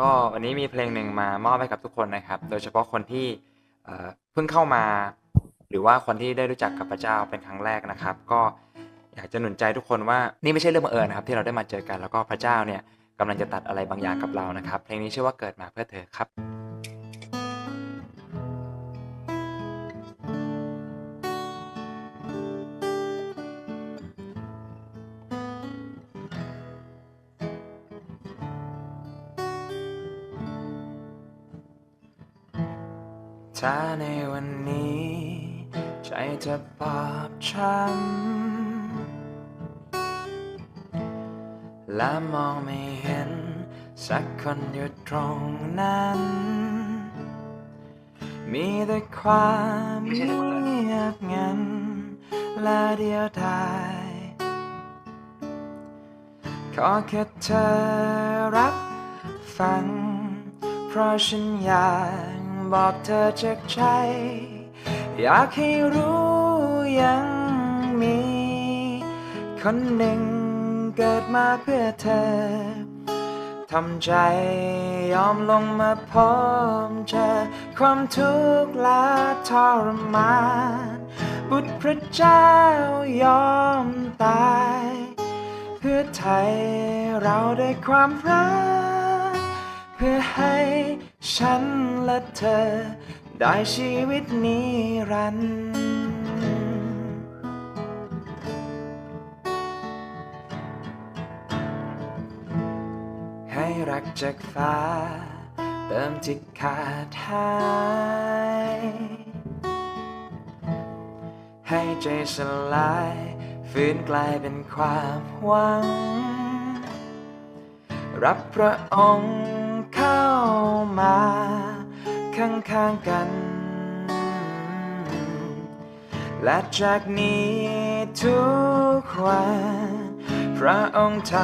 ก็วันนี้มีเพลงหนึ่งมามอบให้กับทุกคนนะครับ โดยเฉพาะคนที่เอ่อเพิ่งเข้ามา หรือว่าคนที่ได้รู้จักกับพระเจ้าเป็นครั้งแรกนะครับ ก็อยากจะหนุนใจทุกคนว่านี่ไม่ใช่เรื่องบังเอิญนะครับ ที่เราได้มาเจอกันแล้วก็พระเจ้าเนี่ยกำลังจะตัดอะไรบางอย่างกับเรานะครับ เพลงนี้ชื่อว่าเกิดมาเพื่อเธอครับ ถ้าในวันนี้ ใจจะบอบช้ำและมองไม่เห็น สักคนอยู่ตรงนั้น มีแต่ความเงียบงัน และเดียวดายขอแค่เธอรับฟัง เพราะฉันอยาก บอกเธอจากใจ อยากให้รู้ยังมี คนหนึ่งเกิดมาเพื่อเธอ ทำใจยอมลงมาพบเจอความทุกข์และทรมานบุตรพระเจ้ายอมตาย เพื่อไทยเราได้ความรัก พื่อให้ฉันและเธอ ได้ชีวิตนิรันดร์ให้รักจากฟ้า เติมที่ขาดหายให้ใจสลาย ฟื้นกลายเป็นความหวัง รับพระองค์ เข้ามาข้างๆกัน และจากนี้ทุกวัน พระองค์ท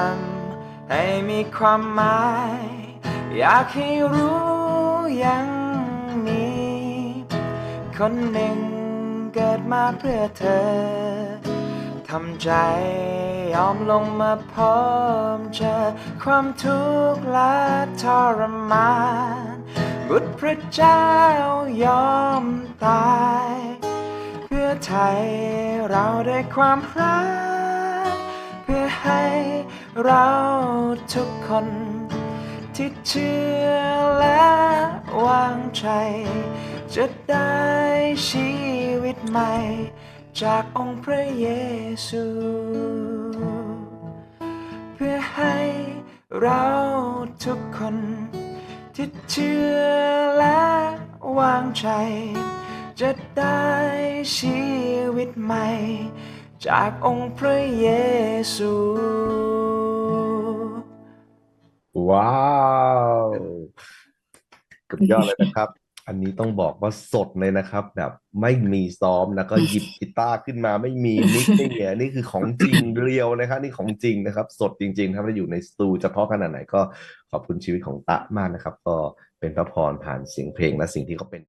ำให้มีความหมาย อยากให้รู้ยังมีคนหนึ่งเกิดมาเพื่อเธอ ทำใจยอมลงมาพบเจอความทุกข์และ ทรมาน บุตรพระเจ้ายอมตาย เพื่อไทยเราได้ความรัก เพื่อให้เราทุกคน ที่เชื่อและวางใจ จะได้ชีวิตใหม่ จากองค์พระเยซู เพื่อให้ เราทุกคนที่เชื่อและวางใจ จะได้ชีวิตใหม่ จากองค์พระเยซู ว้าว กับยอดเลยนะครับ อันนี้ต้องบอกว่าสดเลยนะครับ แบบไม่มีซ้อมแล้วก็หยิบกีตาร์ขึ้นมาไม่มีมิกไม่มีอันนี่คือของจริงเรียวนะครับ นี่ของจริงนะครับ สดจริง ๆ ถ้าเราอยู่ในสตูจะเพราะขนาดไหนก็ขอบคุณชีวิตของตะมากนะครับ ก็เป็นพระพรผ่านเสียงเพลงและสิ่งที่เขาเป็น